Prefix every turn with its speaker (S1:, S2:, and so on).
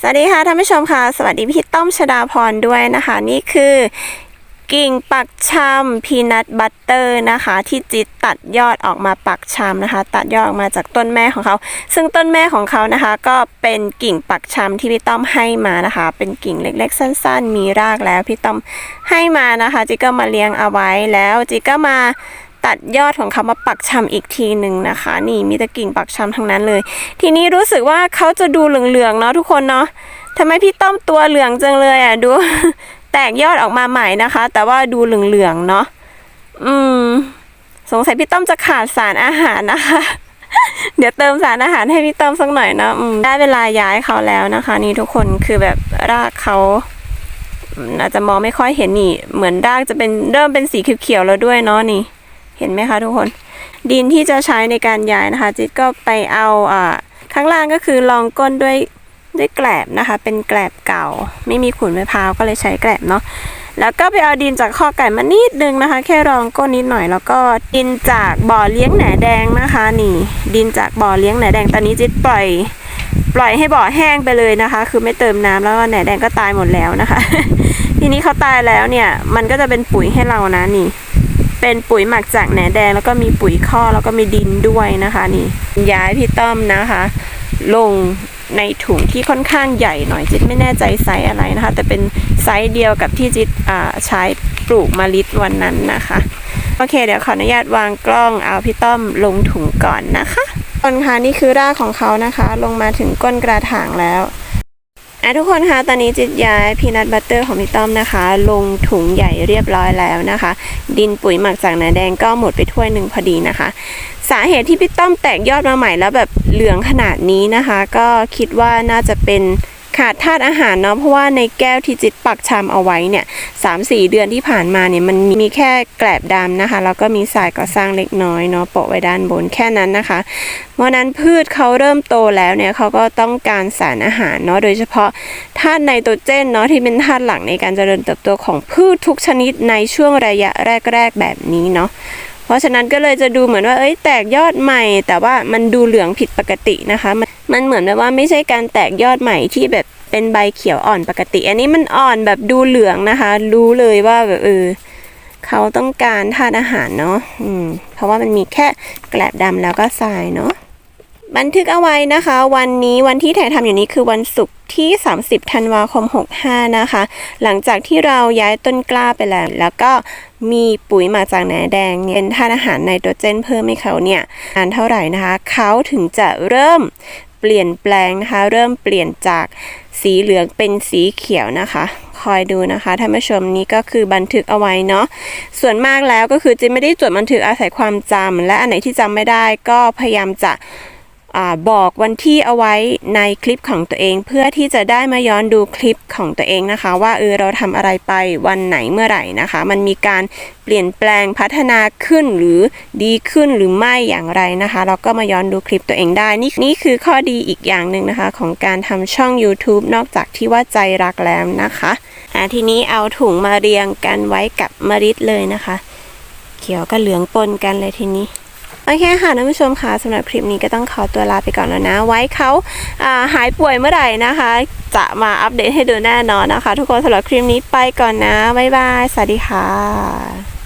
S1: สวัสดีค่ะท่านผู้ชมค่ะ สวัสดีพี่ต้อมชดาพรด้วยนะคะ นี่คือกิ่งปักชำพีนัทบัตเตอร์นะคะ ที่จิตตัดยอดออกมาปักชำนะคะ ตัดยอดออกมาจากต้นแม่ของเขา ซึ่งต้นแม่ของเขานะคะ ก็เป็นกิ่งปักชำที่พี่ต้อมให้มานะคะ เป็นกิ่งเล็กๆ สั้น ๆ มีรากแล้วพี่ต้อมให้มานะคะ จิก็มาเลี้ยงเอาไว้แล้วจิก็มา ตัดยอดของเขามาปักชำอีกทีหนึ่งนะคะ นี่มีต่กิ่งปักชำทั้งนั้นเลย ทีนี้รู้สึกว่าเขาจะดูเหลืองๆเนาะทุกคนเนาะทำไมพี่ต้อมตัวเหลืองจังเลยอะดู แตกยอดออกมาใหม่นะคะ แต่ว่าดูเหลืองๆเนาะอืม สงสัยพี่ต้อมจะขาดสารอาหารนะคะ เดี๋ยวเติมสารอาหารให้พี่ต้อมสักหน่อยเนาะได้เวลาย้ายเขาแล้วนะคะ นี่ทุกคนคือแบบรากเขาอืมอาจจะมองไม่ค่อยเห็นนี่ เหมือนรากจะเป็นเริ่มเป็นสีเขียวๆแล้วด้วยเนาะนี่ เห็นไหมคะทุกคน ดินที่จะใช้ในการย้ายนะคะจิตก็ไปเอาอ่าข้างล่างก็คือรองก้นด้วยด้วยแกลบนะคะ เป็นแกลบเก่า ไม่มีขุนมะพร้าวก็เลยใช้แกลบเนาะแล้วก็ไปเอาดินจากข้อไก่มานิดนึงนะคะ แค่รองก้นนิดหน่อย แล้วก็ดินจากบ่อเลี้ยงแหนแดงนะคะ นี่ ดินจากบ่อเลี้ยงแหนแดงตอนนี้จิตปล่อย ปล่อยให้บ่อแห้งไปเลยนะคะ คือไม่เติมน้ำแล้วแหนแดงก็ตายหมดแล้วนะคะ ทีนี้เขาตายแล้วเนี่ย มันก็จะเป็นปุ๋ยให้เรานะนี่ เป็นปุ๋ยหมักจากแหนแดง แล้วก็มีปุ๋ยข้อแล้วก็มีดินด้วยนะคะนี่ย้ายพี่ต้อมนะคะ ลงในถุงที่ค่อนข้างใหญ่หน่อยจิตไม่แน่ใจไซส์อะไรนะคะ แต่เป็นไซส์เดียวกับที่จิตใช้ปลูกมะลิวันนั้นนะคะ โอเค เดี๋ยวขออนุญาตวางกล้องเอาพี่ต้อมลงถุงก่อนนะคะต้นคะนี่คือรากของเขานะคะ ลงมาถึงก้นกระถางแล้ว อะทุกคนคะตอนนี้จิตย้ายพีนัทบัตเตอร์ของพี่ต้อมนะคะ ลงถุงใหญ่เรียบร้อยแล้วนะคะ ดินปุ๋ยหมักจากนาแดงก็หมดไปถ้วยหนึ่งพอดีนะคะ สาเหตุที่พี่ต้อมแตกยอดมาใหม่แล้วแบบเหลืองขนาดนี้นะคะ ก็คิดว่าน่าจะเป็น ขาดธาตุอาหารเนาะเพราะว่าในแก้วที่จิตปักชามเอาไว้เนี่ยสามสี่เดือนที่ผ่านมาเนี่ยมันมีแค่แกลบดำนะคะแล้วก็มีสายก่อสร้างเล็กน้อยเนาะโปะไว้ด้านบนแค่นั้นนะคะเพราะนั้นพืชเขาเริ่มโตแล้วเนี่ยเขาก็ต้องการสารอาหารเนาะโดยเฉพาะธาตุไนโตรเจนเนาะที่เป็นธาตุหลักในการเจริญเติบโตของพืชทุกชนิดในช่วงระยะแรก ๆ แบบนี้เนาะ เพราะฉะนั้นก็เลยจะดูเหมือนว่าเอ้ยแตกยอดใหม่ แต่ว่ามันดูเหลืองผิดปกตินะคะมันมันเหมือนแบบว่าไม่ใช่การแตกยอดใหม่ที่แบบเป็นใบเขียวอ่อนปกติ อันนี้มันอ่อนแบบดูเหลืองนะคะ รู้เลยว่าแบบเออเขาต้องการธาตุอาหารเนาะอืมเพราะว่ามันมีแค่แกลบดำแล้วก็ทรายเนาะ บันทึกเอาไว้นะคะ วันนี้วันที่ถ่ายทำอยู่นี้คือวันศุกร์ที่ 30 ธันวาคม 65 นะคะ หลังจากที่เราย้ายต้นกล้าไปแล้ว แล้วก็มีปุ๋ยมาจากแหนแดงเนี่ยเป็นธาตุอาหารไนโตรเจนเพิ่มให้เขาเนี่ยนานเท่าไหร่นะคะเขาถึงจะเริ่มเปลี่ยนแปลงนะคะ เริ่มเปลี่ยนจากสีเหลืองเป็นสีเขียวนะคะ คอยดูนะคะท่านผู้ชมนี่ก็คือบันทึกเอาไว้เนาะส่วนมากแล้วก็คือจะไม่ได้จดบันทึกอาศัยความจำและอันไหนที่จำไม่ได้ก็พยายามจะ บอกวันที่เอาไว้ในคลิปของตัวเอง เพื่อที่จะได้มาย้อนดูคลิปของตัวเองนะคะ ว่าเออเราทำอะไรไปวันไหนเมื่อไหร่นะคะ มันมีการเปลี่ยนแปลงพัฒนาขึ้นหรือดีขึ้นหรือไม่อย่างไรนะคะ เราก็มาย้อนดูคลิปตัวเองได้ นี่นี่คือข้อดีอีกอย่างหนึ่งนะคะ ของการทำช่อง YouTube นอกจากที่ว่าใจรักแล้วนะคะอ่าทีนี้เอาถุงมาเรียงกันไว้กับมริดเลยนะคะ เขียวกับเหลืองปนกันเลยทีนี้ โอเคค่ะท่านผู้ชมค่ะสำหรับคลิปนี้ก็ต้องขอตัวลาไปก่อนแล้วนะ ไว้เขาาหายป่วยเมื่อไหร่นะคะ จะมาอัปเดตให้ดูแน่นอนนะคะ ทุกคนสำหรับคลิปนี้ไปก่อนนะ บ๊ายบาย สวัสดีค่ะ